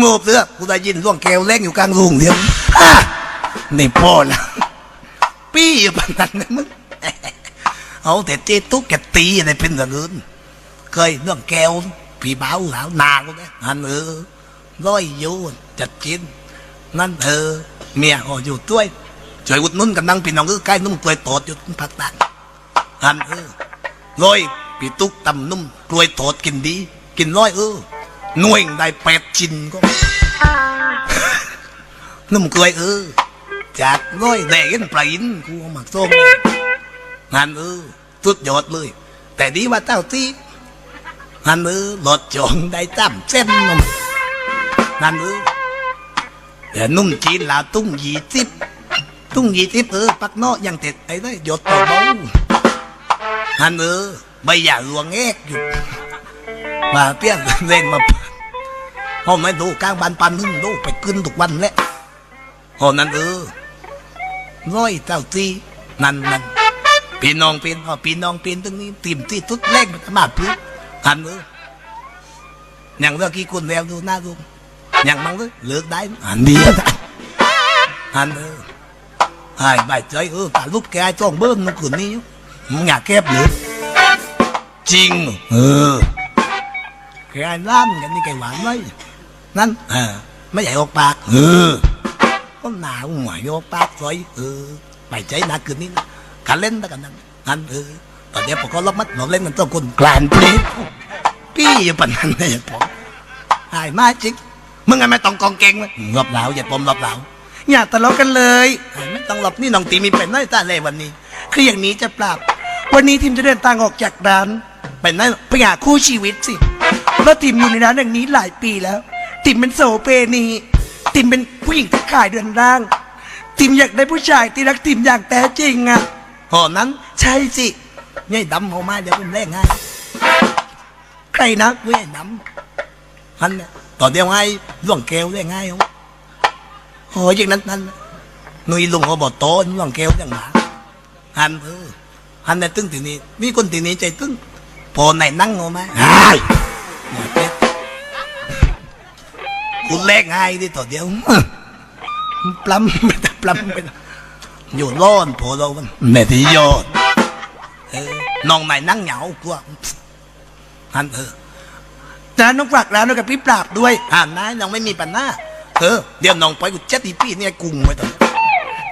งูเสือกูได้ยินร่วงแก้วเล่งอยู่กลางรุงเดียวอะนี่พ่อละปี้อยู่ปานนั้นนะมึงเอาแต่เจ๊ตุ๊กแกตีอะไรเป็นอย่างอื่นเคยเรื่องแก้วพี่บ้าวหาวนากูเนี่ยอันเออร้อยยูจัดกินนั่นเออเมียก็อยู่ด้วยช่วยอุดนุ่นกันนั่งพี่น้องคือใกล้นุ่มกลวยโตดอยู่ภาคใต้อันเออร้อยพี่ตุ๊กตำนุ่มกลวยโตดกินดี กินร้อยเออ หน่วยได้แปดชิ้นก็นุ่มเกลยเออจากร้อยแดงปลาอินกูเอามาส้มงานเออสุดยอดเลย แต่ดีว่าเต้าตีงานเออหลดจองได้ตั้มเส้นนุ่มงานเออแต่นุ่มจีนลาตุ้งยีทิบตุ้งยีทิบเออปักเนาะยังเต็ดไอ้ได้หยดต่อเบาฮันเออใบหย่าหลวงเอกอยู่มาเปี้ยนเล่นมา หอมไม่ดูกลางบานปันนึงดูไปขึ้นทุกวันแหละหอมนั้นเออร้อยเต้าซีนั่นนั่นปีน้องปีนพอปีน้องปีนตรงนี้ติ่มที่ทุดเล็กมันมาพื้นหันเอออย่างเรื่องกี่คนแล้วดูหน้าดูอย่างมั้งเลยเลือกได้หันดีหันเออหายใบใจเออตาลูกแกจ้องเบิ้มนกขืนนี้มึงอยากแคบหรือจริง เออแกล้านกันนี่แกหวานไหม mong tới lượt đấy anh đi á anh ơi hai bài chơi ơ cả lúc cái ai cho bơm nó cửa đi nhà kép lượt chinh ừ cái ai lan cái đi cái quán đấy năn à mấy dạy ốc bạc ừ con nào ngoài ốc bạc rồi ừ bài chơi đã cửa đi cả lên đó cả năng anh ừ ตอนนี้ผมก็รับมัดหนอนเล่นกันตัวคนกลานปีพี่ปันนั้นเนี่ยผมหายมาจิกมึงไงไม่ต้องกองเก่งไหมหลบเหลาอย่าปมหลบเหลาอย่าทะเลาะกันเลยไม่ต้องหลบนี่น้องตีมีเป็นน้อยตาเลยวันนี้ คืออย่างนี้จะปรับ วันนี้ทีมจะเดินทางออกจากร้านเป็นน้อยไปหาคู่ชีวิตสิเพราะทีมอยู่ในร้านอย่างนี้หลายปีแล้ว ทีมเป็นโสเปนีทีมเป็นผู้หญิงที่ขายเดือนร่างทีมอยากได้ผู้ชายที่รักทีมอย่างแท้จริงอะหอนั้นใช่สินี่ดำออกมาเดี๋ยวผมแรงให้ใครนะเว้ยดำ hắn tỏ đeo ngay luồng keo đeo ngay không hồi chứ นั้นนั้น nuôi lùng họ bỏ to luồng keo đeo mà hắn ừ hắn này tương tự này mi con tự này chạy tương bộ này năng ngô mà ai cô lẹ ngay đi tỏ đeo plum plum อยู่ร้อนพอเรามั นไม่ที่ยอดเออน้องไหนนั่งเหงากูฮันเออนะน้องฝากร้านน้องกับพี่ปราบด้วยอ่านนะน้องไม่มีปัญหาเออเดี๋ยวน้องไปกูเจ็ดอีพี่เนี่ยกุ้งไว้ตอ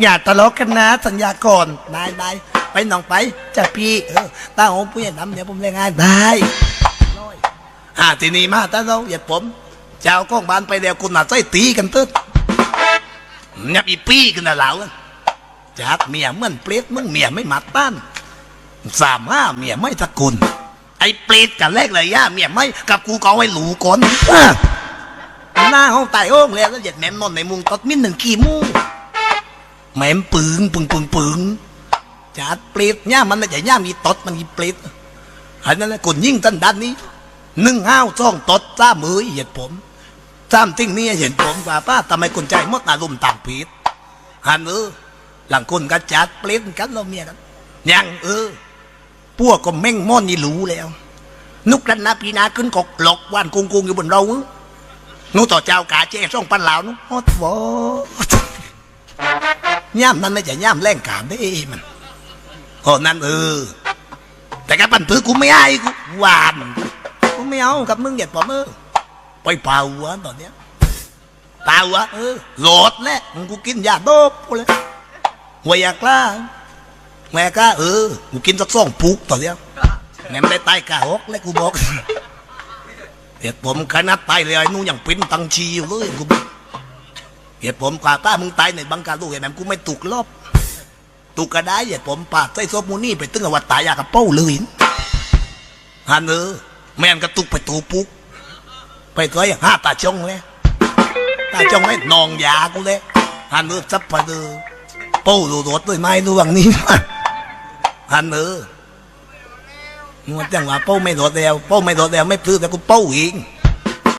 อย่าทะเลาะกันนะสัญญาก่อนได้ได้ไปน้องไปจะพี่เออตาโอ้ผู้ใหญ่ดำเดี๋ยวผมเรียกงานได้อ่าทีนี้มาตาเราอย่าผม เจ้าก้องบ้านไปแล้วคุณน่ะใจตีกันตึ๊ดยับอีปี้กันนะเหล่าจากเมียเหมื่อนเปรตมึงเมียไม่มาต้านสามห้าเมียไม่ตะกุลไอ้เปรตกันแรกเลยย่าเมียไม่กับกูก็เอาไว้หลูก่อนอะหน้าห้องตายห้องแล้วแล้วเหยียดแหมมนอนในมุงตดมิ้นหนึ่งขี้มูแหมมปึงปึงปึงปึงจัดเปรตย่ามันไม่ใช่ย่ามีตดมันมีเปรตอันนั้นแหละคนยิ่งตันด้านนี้หนึ่งห้าวซ่องตดจ้ามือเหยียดผม จ้ามทิ้งนี่เห็นผมว่าป้าทำไมคนใจมดอารมณ์ต่างผิดหันเออหลังคนก็จัดเปรตกันเราเมียกันยังเออพวกก็แม่งม่อนนี่รู้แล้ว นุกรันนาพีนาขึ้นกกหลอกว่านกุงกุงอยู่บนเรานูต่อเจ้ากาเจ้ส่องปันเหลานุฮอดวอย่ามนั้นไม่ใช่ย่ามแรงกามได้มันโอ้นั่นเออแต่กับปันปื้อกูไม่ให้กูหวานกูไม่เอากับมึงเหยียดผมเออ ไปเป่าวะตอนเนี้ยเป่าวะเออโหลดแล้วมึงกูกินยาโดบกูเลยหัวยากล้าแม่ก็เออกูกินสักสองปุกต่อเดียวแม่ไม่ได้ตายกะหกแล้วกูบอกเหตุผมขนาดตายเลยไอ้นู่นยังเป็นตังชีอยู่เลยกูบอกเหตุผมกว่าป้ามึงตายในบังการลูกไอ้แม่กูไม่ตุกรอบตุกก็ได้เหตุผมปากใส่ซบมูนี่ไปตึงกับวัดตายยากระเป้าเลยฮันเออแม่นกระตุกไปตูปุก ไปตัวอย่างห้าตาจงเลยตาจงเลยนองยากูเลยฮันเออจับไปเออปูดูรถด้วยไม้ดูวังนี้มาฮันเออมันจังว่าปูไม่รถแล้วปูไม่รถแล้วไม่พื้นแต่กูปูอีก